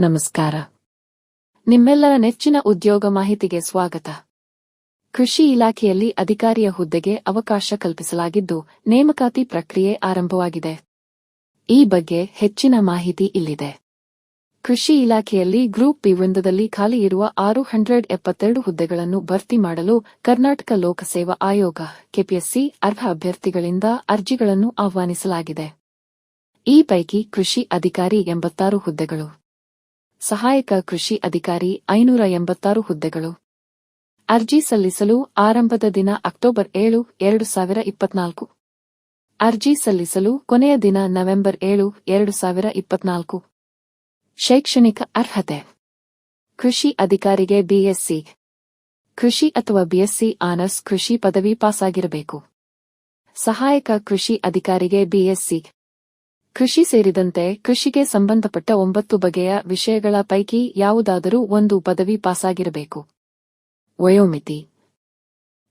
ನಮಸ್ಕಾರ. ನಿಮ್ಮೆಲ್ಲರ ನೆಚ್ಚಿನ ಉದ್ಯೋಗ ಮಾಹಿತಿಗೆ ಸ್ವಾಗತ. ಕೃಷಿ ಇಲಾಖೆಯಲ್ಲಿ ಅಧಿಕಾರಿಯ ಹುದ್ದೆಗೆ ಅವಕಾಶ ಕಲ್ಪಿಸಲಾಗಿದ್ದು, ನೇಮಕಾತಿ ಪ್ರಕ್ರಿಯೆ ಆರಂಭವಾಗಿದೆ. ಈ ಬಗ್ಗೆ ಹೆಚ್ಚಿನ ಮಾಹಿತಿ ಇಲ್ಲಿದೆ. ಕೃಷಿ ಇಲಾಖೆಯಲ್ಲಿ ಗ್ರೂಪ್ ಬಿ ವೃಂದದಲ್ಲಿ ಖಾಲಿ ಇರುವ ಆರು ಹಂಡ್ರೆಡ್ ಎಪ್ಪತ್ತೆರಡು ಹುದ್ದೆಗಳನ್ನು ಭರ್ತಿ ಮಾಡಲು ಕರ್ನಾಟಕ ಲೋಕಸೇವಾ ಆಯೋಗ, ಕೆಪಿಎಸ್ಸಿ, ಅರ್ಹ ಅಭ್ಯರ್ಥಿಗಳಿಂದ ಅರ್ಜಿಗಳನ್ನು ಆಹ್ವಾನಿಸಲಾಗಿದೆ. ಈ ಪೈಕಿ ಕೃಷಿ ಅಧಿಕಾರಿ ಎಂಬತ್ತಾರು ಹುದ್ದೆಗಳು. ಸಹಾಯಕ ಕೃಷಿ ಅಧಿಕಾರಿ ಐನೂರ ಎಂಬತ್ತಾರು ಹುದ್ದೆಗಳು. ಅರ್ಜಿ ಸಲ್ಲಿಸಲು ಆರಂಭದ ದಿನ ಅಕ್ಟೋಬರ್ ಏಳು, ಎರಡು ಸಾವಿರ ಇಪ್ಪತ್ನಾಲ್ಕು. ಅರ್ಜಿ ಸಲ್ಲಿಸಲು ಕೊನೆಯ ದಿನ ನವೆಂಬರ್ ಏಳು, ಎರಡು ಸಾವಿರ ಇಪ್ಪತ್ನಾಲ್ಕು. ಶೈಕ್ಷಣಿಕ ಅರ್ಹತೆ. ಕೃಷಿ ಅಧಿಕಾರಿಗೆ ಬಿಎಸ್ಸಿ. ಕೃಷಿ ಅಥವಾ ಬಿಎಸ್ಸಿ ಆನರ್ಸ್ ಕೃಷಿ ಪದವಿ ಪಾಸಾಗಿರಬೇಕು. ಸಹಾಯಕ ಕೃಷಿ ಅಧಿಕಾರಿಗೆ ಬಿಎಸ್ಸಿ. ಕೃಷಿ ಸೇರಿದಂತೆ ಕೃಷಿಗೆ ಸಂಬಂಧಪಟ್ಟ ಒಂಬತ್ತು ಬಗೆಯ ವಿಷಯಗಳ ಪೈಕಿ ಯಾವುದಾದರೂ ಒಂದು ಪದವಿ ಪಾಸಾಗಿರಬೇಕು. ವಯೋಮಿತಿ.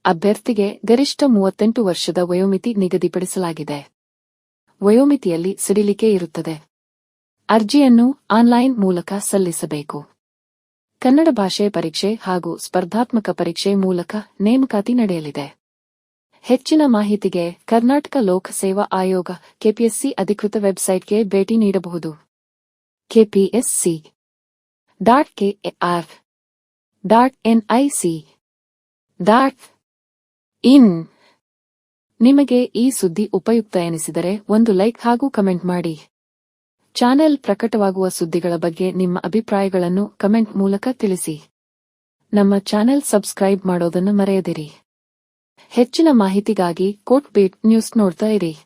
ಅಭ್ಯರ್ಥಿಗೆ ಗರಿಷ್ಠ ಮೂವತ್ತೆಂಟು ವರ್ಷದ ವಯೋಮಿತಿ ನಿಗದಿಪಡಿಸಲಾಗಿದೆ. ವಯೋಮಿತಿಯಲ್ಲಿ ಸಿಡಿಲಿಕೆ ಇರುತ್ತದೆ. ಅರ್ಜಿಯನ್ನು ಆನ್ಲೈನ್ ಮೂಲಕ ಸಲ್ಲಿಸಬೇಕು. ಕನ್ನಡ ಭಾಷೆ ಪರೀಕ್ಷೆ ಹಾಗೂ ಸ್ಪರ್ಧಾತ್ಮಕ ಪರೀಕ್ಷೆ ಮೂಲಕ ನೇಮಕಾತಿ ನಡೆಯಲಿದೆ. ಹೆಚ್ಚಿನ ಮಾಹಿತಿಗೆ ಕರ್ನಾಟಕ ಲೋಕ ಸೇವಾ ಆಯೋಗ ಕೆಪಿಎಸ್ಸಿ ಅಧಿಕೃತ ವೆಬ್ಸೈಟ್ಗೆ ಭೇಟಿ ನೀಡಬಹುದು. KPSC dot KR dot NIC dot in. ನಿಮಗೆ ಈ ಸುದ್ದಿ ಉಪಯುಕ್ತ ಎನಿಸಿದರೆ ಒಂದು ಲೈಕ್ ಹಾಗೂ ಕಮೆಂಟ್ ಮಾಡಿ. ಚಾನೆಲ್ ಪ್ರಕಟವಾಗುವ ಸುದ್ದಿಗಳ ಬಗ್ಗೆ ನಿಮ್ಮ ಅಭಿಪ್ರಾಯಗಳನ್ನು ಕಮೆಂಟ್ ಮೂಲಕ ತಿಳಿಸಿ. ನಮ್ಮ ಚಾನೆಲ್ ಸಬ್ಸ್ಕ್ರೈಬ್ ಮಾಡೋದನ್ನು ಮರೆಯದಿರಿ. ಹೆಚ್ಚಿನ ಮಾಹಿತಿಗಾಗಿ ಕೋಟ್ ಬೇಟ್ ನ್ಯೂಸ್ ನೋಡ್ತಾ ಇರಿ.